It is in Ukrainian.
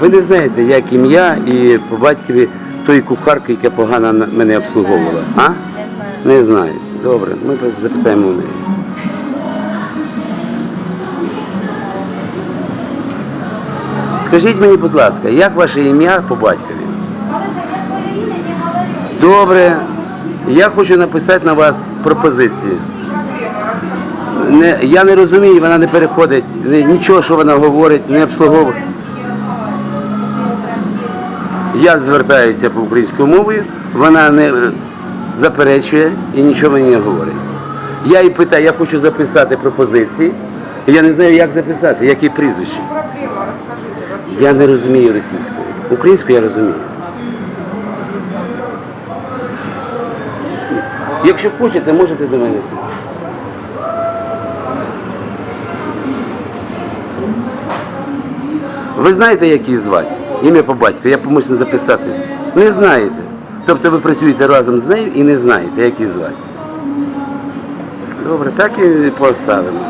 Ви не знаєте, як ім'я і по батькові тої кухарки, яка погано мене обслуговувала, а? Не знаю. Добре, ми запитаємо у неї. Скажіть мені, будь ласка, як ваше ім'я по батькові? Добре, я хочу написати на вас пропозицію. Не, я не розумію, вона не переходить, нічого, що вона говорить, не обслуговує. Я звертаюся по українською мовою, вона не заперечує і нічого мені не говорить. Я їй питаю, я хочу записати пропозиції, і я не знаю, як записати, які прізвища. Проблема. Я не розумію російською. Українську я розумію. Якщо хочете, можете до мене сидіти. Ви знаєте, як її звати? Ім'я по батьку, я помушу записати. Не знаєте. Тобто ви працюєте разом з нею і не знаєте, як її звати. Добре, так і поставимо.